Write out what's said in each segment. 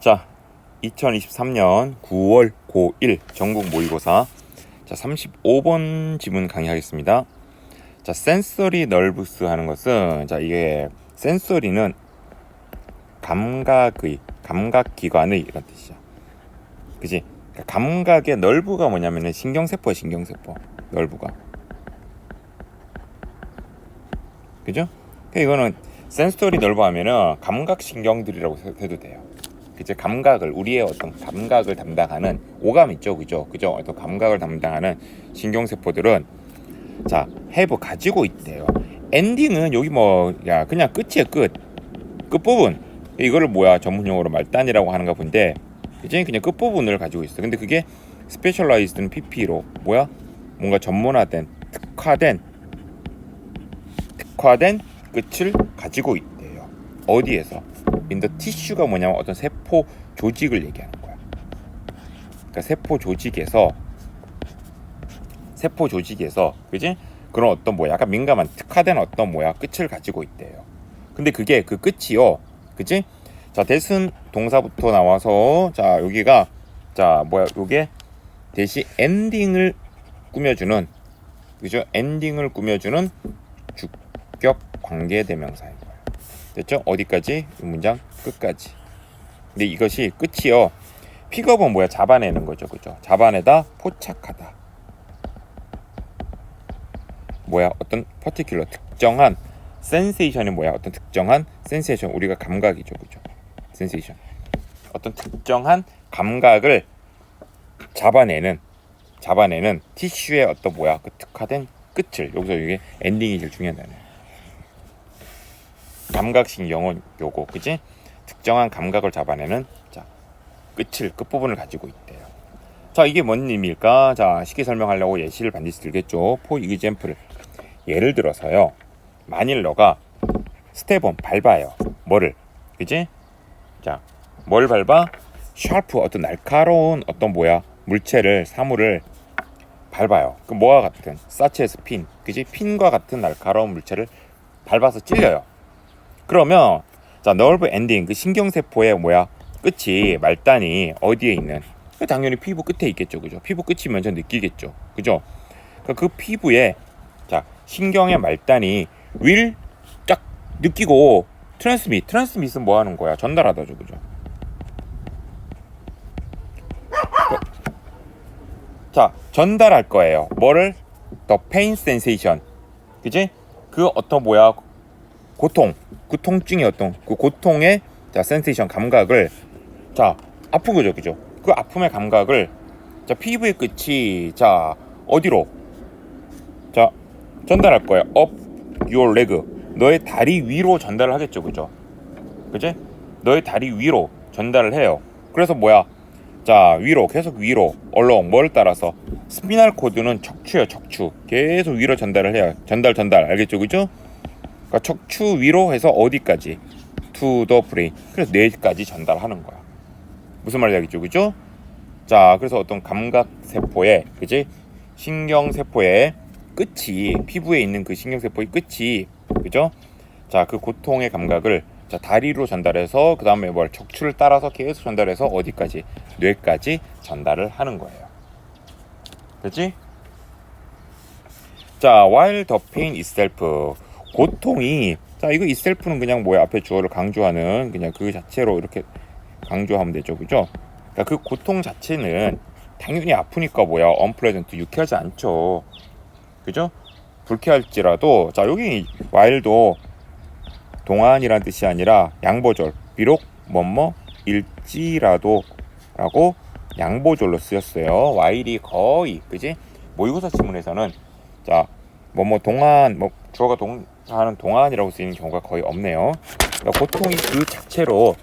자, 2023년 9월 고1 전국 모의고사 자, 35번 지문 강의하겠습니다. 자, 센서리 널브스 하는 것은 자, 이게 센서리는 감각의 감각 기관의 이런 뜻이야. 그지? 그러니까 감각의 널브가 뭐냐면은 신경세포야, 신경세포. 널브가. 그죠? 그러니까 이거는 센서리 널브 하면은 감각 신경들이라고 해도 돼요. 그죠? 감각을 우리의 어떤 감각을 담당하는 오감 있죠, 그죠? 그죠? 어떤 감각을 담당하는 신경세포들은 자 have 가지고 있대요. 엔딩은 여기 뭐 야 그냥 끝이에요, 끝. 끝 부분. 이거를 뭐야 전문용어로 말단이라고 하는가 본데 이제 그냥 끝 부분을 가지고 있어. 근데 그게 스페셜라이즈드는 PP로 뭐야 뭔가 전문화된 특화된 특화된 끝을 가지고 있대요. 어디에서? 인더 티슈가 뭐냐면 어떤 세포 조직을 얘기하는 거야. 그러니까 세포 조직에서 세포 조직에서 그지? 그런 어떤 뭐 약간 민감한 특화된 어떤 뭐야 끝을 가지고 있대요. 근데 그게 그 끝이요. 그지? 자, 대신 동사부터 나와서 자, 여기가 자, 뭐야? 요게 대시 엔딩을 꾸며주는 그죠? 엔딩을 꾸며주는 주격 관계 거예요. 됐죠? 어디까지? 이 문장 끝까지. 근데 이것이 끝이요. 픽업은 뭐야? 잡아내는 거죠. 그죠? 잡아내다 포착하다. 뭐야? 어떤 퍼티큘러 특정한 센세이션이 뭐야? 어떤 특정한 센세이션 우리가 감각이죠. 그죠? 센세이션. 어떤 특정한 감각을 잡아내는 잡아내는 티슈의 어떤 뭐야? 그 특화된 끝을 여기서 이게 엔딩이 제일 단어예요. 감각신경은 요거 그지? 특정한 감각을 잡아내는 자 끝을 끝 부분을 가지고 있대요. 자 이게 뭔 의미일까? 자 쉽게 설명하려고 예시를 반드시 들겠죠. 포 이그젠플 예를 들어서요. 만일 너가 스텝원 밟아요. 뭐를 그지? 자뭘 밟아? 샤프 어떤 날카로운 어떤 뭐야 물체를 사물을 밟아요. 그 뭐와 같은 사체에서 핀 그지? 핀과 같은 날카로운 물체를 밟아서 찔려요. 그러면 자 너브 엔딩 그 신경세포의 뭐야? 끝이 말단이 어디에 있는? 그 당연히 피부 끝에 있겠죠 그죠? 피부 끝이면 저 느끼겠죠 그죠? 그, 그 피부에 자 신경의 말단이 윌 쫙 느끼고 트랜스밋 트랜스밋은 뭐 하는 거야? 전달하다죠 그죠? 자 전달할 거예요. 뭐를? The pain sensation. 그지? 그 어떤 뭐야 고통, 그 통증의 어떤 그 고통의 자 센세이션 감각을 자 아픈 거죠, 그죠? 그 아픔의 감각을 자 피부의 끝이 자 어디로 자 전달할 거예요. up your leg 너의 다리 위로 전달을 하겠죠, 그죠? 그지? 너의 다리 위로 전달을 해요. 그래서 뭐야? 자 위로 계속 위로 얼렁 뭘 따라서 스피날 코드는 척추예요, 척추 계속 위로 전달을 해요. 전달 전달 알겠죠, 그죠? 그러니까 척추 위로 해서 어디까지? to the brain. 그래서 뇌까지 전달하는 거야. 무슨 말인지 알겠죠? 그죠? 자, 그래서 어떤 감각 세포의 그지? 신경 세포의 끝이 피부에 있는 그 신경 세포의 끝이 그죠? 자, 그 고통의 감각을 자, 다리로 전달해서 그다음에 뭘 척추를 따라서 계속 전달해서 어디까지? 뇌까지 전달을 하는 거예요. 그렇지? 자, while the pain itself 고통이 자 이거 이셀프는 그냥 뭐야? 앞에 주어를 강조하는 그냥 그 자체로 이렇게 강조하면 되죠. 그죠? 그러니까 그 고통 자체는 당연히 아프니까 뭐야? 언플레전트 유쾌하지 않죠. 그죠? 불쾌할지라도 자 여기 와일도 동안이란 뜻이 아니라 양보절 비록 뭐뭐 일지라도 라고 양보절로 쓰였어요. 와일이 거의 그지? 모의고사 지문에서는 자 뭐뭐 동안 뭐 주어가 동 하는 동안이라고 쓰이는 경우가 거의 없네요. 그러니까 고통이 그 자체로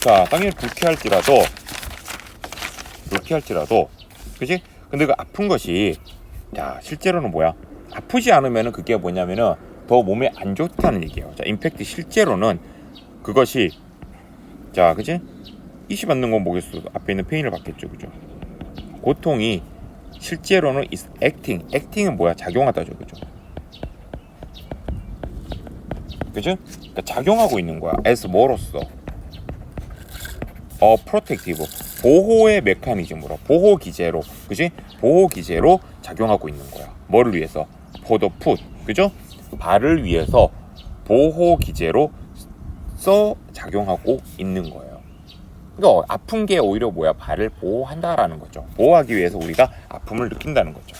자 당연히 불쾌할지라도 불쾌할지라도 그지? 근데 그 아픈 것이 자 실제로는 뭐야? 아프지 않으면은 그게 뭐냐면은 더 몸에 안 좋다는 얘기예요. 자 임팩트 실제로는 그것이 자 그지? 이시 받는 건 뭐겠어? 앞에 있는 페인을 받겠죠, 그죠? 고통이 실제로는 is acting, acting은 뭐야? 작용하다죠, 그죠? 그죠? 그러니까 작용하고 있는 거야. as 뭐로서. 어 프로텍티브 보호의 메커니즘으로 보호 기제로 그지 보호 기제로 작용하고 있는 거야. 뭐를 위해서? 포더 풋 그죠? 발을 위해서 보호 기제로 써 작용하고 있는 거예요. 그러니까 아픈 게 오히려 뭐야 발을 보호한다라는 거죠. 보호하기 위해서 우리가 아픔을 느낀다는 거죠.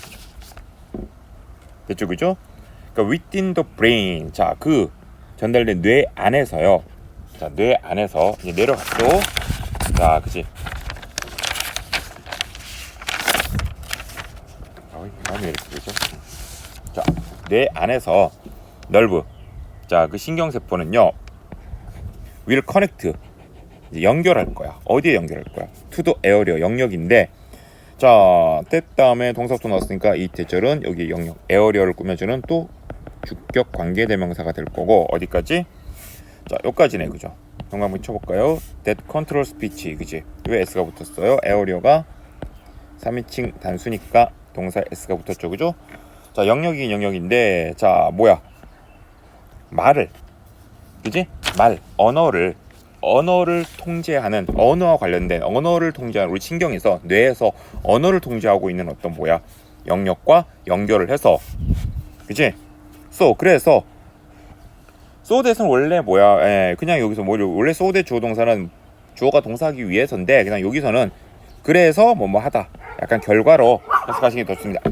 됐죠, 그죠? 그러니까 within the brain, 자 그 전달된 뇌 안에서요. 자, 뇌 안에서 이제 내려갔죠. 자, 그지? 어이, 마음이 왜 이렇게 되죠? 자, 뇌 안에서 nerve, 자, 그 신경세포는요, connect, 이제 연결할 거야. 어디에 연결할 거야? to the area, 영역인데, 자, 때 다음에 동사부터 나왔으니까 이 대절은 여기 영역, 에어리어를 꾸며주는 또 주격 관계 대명사가 될 거고, 어디까지? 자, 여기까지네, 그죠? 정말 한번 쳐 볼까요? That control speech, 그지? 왜 S가 붙었어요? 에어리어가 3인칭 단수니까 동사 S가 붙었죠, 그죠? 자, 영역이 영역인데, 자, 뭐야? 말을, 그지? 말, 언어를, 언어를 통제하는, 언어와 관련된 언어를 통제하는 우리 신경에서, 뇌에서 언어를 통제하고 있는 어떤 뭐야? 영역과 연결을 해서, 그지? So, 그래서, 소대는 원래 뭐야? 예, 그냥 여기서 뭐 원래 소대 주어 동사는 주어가 동사하기 위해서인데 그냥 여기서는 그래서 뭐뭐 하다. 약간 결과로 해석하시는 게더 좋습니다.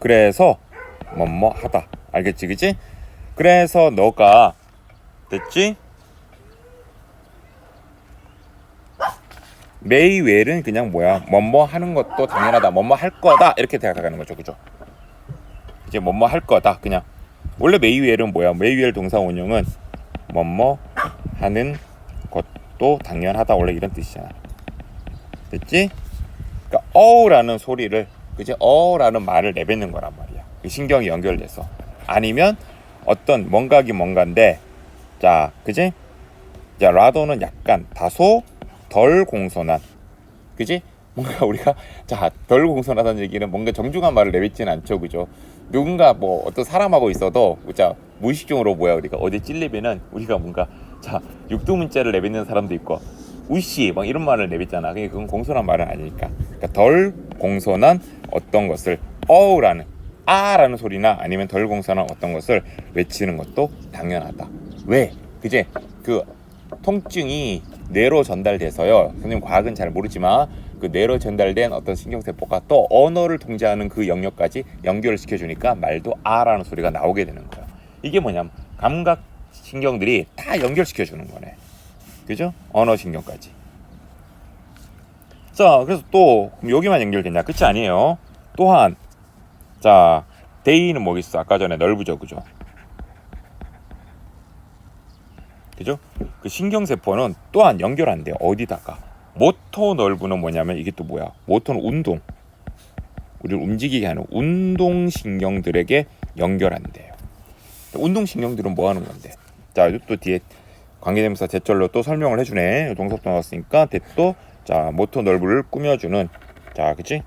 그래서 뭐뭐 하다. 알겠지, 그지? 그래서 너가 됐지? 메이웰은 그냥 뭐야? 뭐뭐 하는 것도 당연하다. 뭐뭐 할 거다. 이렇게 생각하는 거죠, 그죠? 이제 뭐뭐 할 거다. 그냥 원래 메이웰은 뭐야? 메이웰 동사 원형은 뭐뭐 하는 것도 당연하다. 원래 이런 뜻이잖아. 됐지? 그러니까 어우라는 소리를 그지? 어라는 말을 내뱉는 거란 말이야. 그 신경이 연결돼서 아니면 어떤 뭔가기 뭔가인데 자, 그지? 자, 라더는 약간 다소 덜 공손한 그지? 뭔가 우리가 자, 덜 공손하다는 얘기는 뭔가 정중한 말을 내뱉지는 않죠. 그죠? 누군가 뭐 어떤 사람하고 있어도 자 무의식적으로 뭐야 우리가 어디 찔리면은 우리가 뭔가 자 육두문자를 내뱉는 사람도 있고 우씨 막 이런 말을 내뱉잖아. 그게 그건 공손한 말은 아니니까. 그러니까 덜 공손한 어떤 것을 어우라는 아라는 소리나 아니면 덜 공손한 어떤 것을 외치는 것도 당연하다. 왜? 그제 그 통증이 뇌로 전달돼서요. 선생님 과학은 잘 모르지만 그 뇌로 전달된 어떤 신경세포가 또 언어를 통제하는 그 영역까지 연결을 시켜주니까 말도 아라는 소리가 나오게 되는 거예요. 이게 뭐냐면 감각 신경들이 다 연결시켜주는 거네. 그죠? 언어 신경까지. 자, 그래서 또 여기만 연결됐냐? 끝이 아니에요. 또한 자, 데이는 뭐겠어? 아까 전에 넓으죠, 그죠? 그죠? 그 신경세포는 또한 연결 안 돼요. 어디다가? 모토 넓은 뭐냐면 이게 또 뭐야? 모토는 운동. 우리를 움직이게 하는 운동 신경들에게 연결 안 돼요. 운동 신경들은 뭐 하는 건데? 자, 또 뒤에 관계대명사 대절로 또 설명을 해주네. 동사도 나왔으니까 대또 자 모토 넓을 꾸며주는 자, 그치?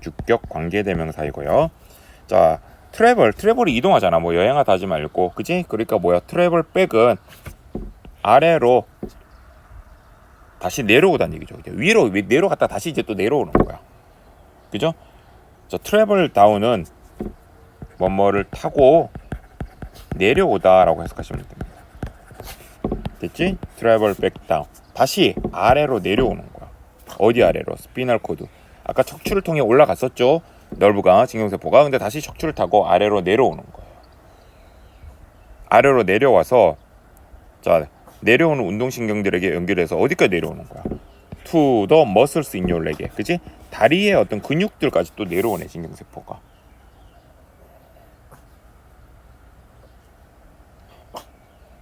주격 관계대명사이고요. 자, 트래블, 트래블이 이동하잖아. 뭐 여행하다 하지 말고, 그지? 그러니까 뭐야? 트래블 백은 아래로 다시 내려오다는 얘기죠. 위로 내려갔다 다시 이제 또 내려오는 거야. 그죠? 자, 트래블 다운은 뭐뭐를 타고 내려오다라고 해석하시면 됩니다. 됐지? 트래블 백 다운. 다시 아래로 내려오는 거야. 어디 아래로? 스피널 코드. 아까 척추를 통해 올라갔었죠. 널브가 진경세포가 근데 다시 척추를 타고 아래로 내려오는 거예요. 아래로 내려와서 자 내려오는 운동신경들에게 연결해서 어디까지 내려오는 거야? To the muscles in your leg. 그지? 다리의 어떤 근육들까지 또 내려오네 신경세포가.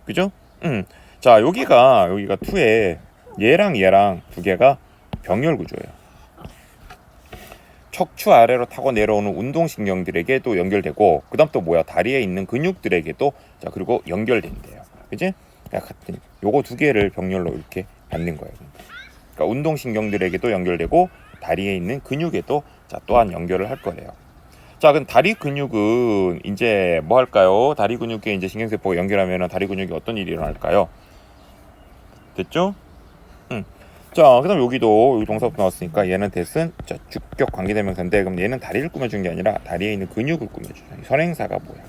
그죠? 음. 자 여기가 여기가 2에 얘랑 얘랑 두 개가 병렬 구조예요. 척추 아래로 타고 내려오는 운동신경들에게 또 연결되고 그 다음 또 뭐야 다리에 있는 근육들에게도 자 그리고 연결된대요. 그지? 같은 요거 두 개를 병렬로 이렇게 받는 거예요. 그러니까 운동신경들에게도 연결되고 다리에 있는 근육에도 자 또한 연결을 할 거예요. 자, 그럼 다리 근육은 이제 뭐 할까요? 다리 근육에 이제 신경세포가 연결하면 다리 근육이 어떤 일이 일어날까요? 됐죠? 음. 자, 그다음 여기도 여기 동사부터 나왔으니까 얘는 대신 자 주격 관계대명사인데 그럼 얘는 다리를 꾸며준 게 아니라 다리에 있는 근육을 꾸며주죠. 이 선행사가 뭐야?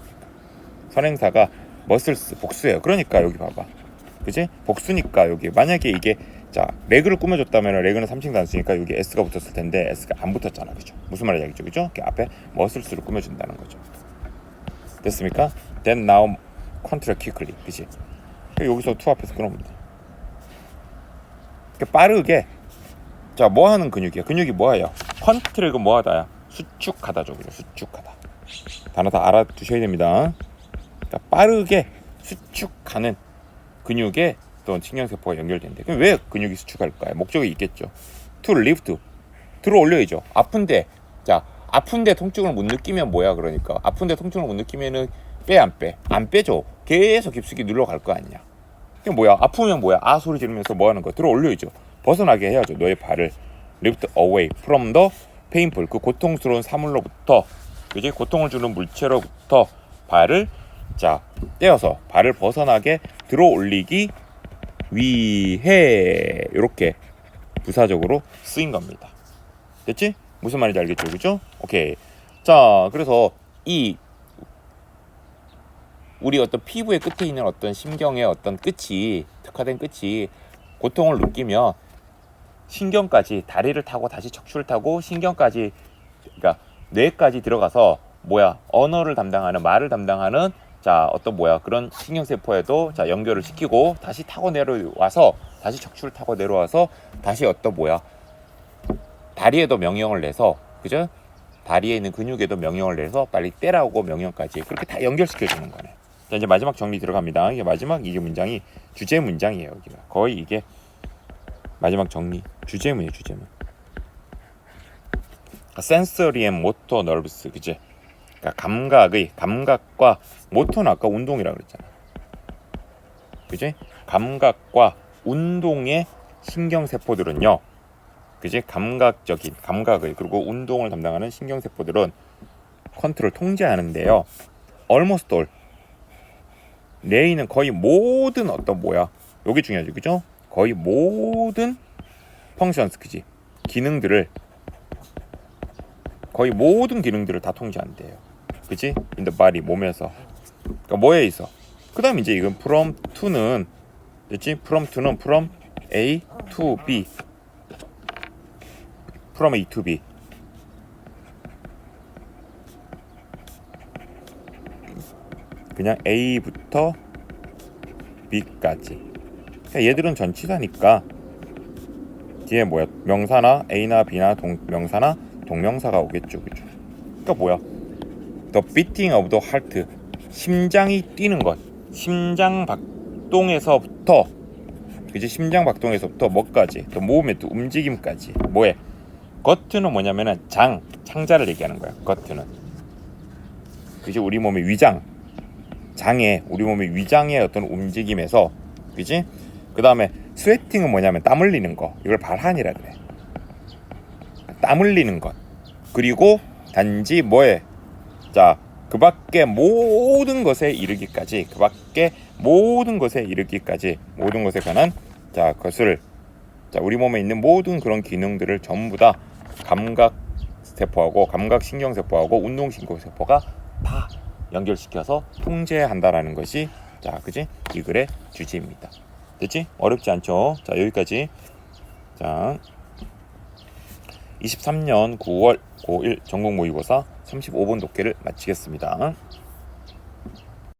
선행사가 머슬스 복수예요. 그러니까 여기 봐봐, 그지? 복수니까 여기 만약에 이게 자 레그를 꾸며줬다면 레그는 3층 단수니까 여기 s가 붙었을 텐데 s가 안 붙었잖아, 그죠? 무슨 말인지 알겠죠, 그죠? 이렇게 앞에 머슬스를 꾸며준다는 거죠. 됐습니까? Then now control quickly, 그지? 여기서 to 앞에서 끊으면 돼. 이렇게 빠르게 자 뭐 하는 근육이야? 근육이 뭐예요? 컨트롤 그 뭐하다야? 수축하다죠, 그죠? 수축하다. 단어 다 알아두셔야 됩니다. 그러니까 빠르게 수축하는 근육에 또 신경세포가 연결된대. 그럼 왜 근육이 수축할까요? 목적이 있겠죠. to lift 들어 올려야죠. 아픈데 자 아픈데 통증을 못 느끼면 뭐야 그러니까 아픈데 통증을 못 느끼면은 빼 안 빼? 안 빼죠. 계속 깊숙이 눌러갈 거 아니야. 이게 뭐야? 아프면 뭐야? 아 소리 지르면서 뭐 하는 거야? 들어 올려야죠. 벗어나게 해야죠. 너의 발을 lift away from the painful 그 고통스러운 사물로부터 그지 고통을 주는 물체로부터 발을 자 떼어서 발을 벗어나게 들어 올리기 위해 이렇게 부사적으로 쓰인 겁니다. 됐지? 무슨 말인지 알겠죠? 그죠? 오케이. 자, 그래서 이 우리 어떤 피부의 끝에 있는 어떤 심경의 어떤 끝이 특화된 끝이 고통을 느끼면 신경까지 다리를 타고 다시 척추를 타고 신경까지 그러니까 뇌까지 들어가서 뭐야 언어를 담당하는 말을 담당하는 자 어떤 뭐야 그런 신경세포에도 자 연결을 시키고 다시 타고 내려와서 다시 척추를 타고 내려와서 다시 어떤 뭐야 다리에도 명령을 내서 그죠 다리에 있는 근육에도 명령을 내서 빨리 떼라고 명령까지 그렇게 다 연결시켜 주는 거네. 자 이제 마지막 정리 들어갑니다. 이게 마지막 이게 문장이 주제 문장이에요. 여기가 거의 이게 마지막 정리 주제문이에요. 주제문. 센서리 앤 모터 너브스 그지? 그러니까 감각의 감각과 모터는 아까 운동이라 그랬잖아. 그지? 감각과 운동의 신경 세포들은요. 그지? 감각적인 감각의 그리고 운동을 담당하는 신경 세포들은 컨트롤 통제하는데요. almost all 뇌에는 거의 모든 어떤 뭐야? 여기 중요하죠. 그죠? 거의 모든 펑션스 그지? 기능들을 거의 모든 기능들을 다 통제한대요. 그지? in the body 몸에서. 그러니까 뭐에 있어? 그 다음 이제 이건 from to는 됐지? from to는 from A to B. from A to B. 그냥 A부터 B까지. 그러니까 얘들은 전치사니까 뒤에 뭐야? 명사나 A나 B나 동, 명사나 동명사가 오겠죠, 그죠? 그러니까 뭐야? The beating of the heart, 심장이 뛰는 것, 심장 박동에서부터, 그지? 심장 박동에서부터 뭐까지? 또 몸의 또 움직임까지, 뭐에? 겉은 뭐냐면은 장, 창자를 얘기하는 거야. 겉은. 그지? 우리 몸의 위장, 장에 우리 몸의 위장의 어떤 움직임에서, 그지? 그 다음에 스웨팅은 뭐냐면 땀 흘리는 거, 이걸 발한이라 그래. 땀 흘리는 것. 그리고 단지 뭐에 자, 그 밖에 모든 것에 이르기까지 그 밖에 모든 것에 이르기까지 모든 것에 관한 자, 것을 자, 우리 몸에 있는 모든 그런 기능들을 전부 다 감각 세포하고 감각 신경 세포하고 운동 신경 세포가 다 연결시켜서 통제한다라는 것이 자, 그지? 이 글의 주제입니다. 됐지? 어렵지 않죠? 자, 여기까지. 자, 23년 9월 고1 전국 모의고사 35번 독해를 마치겠습니다.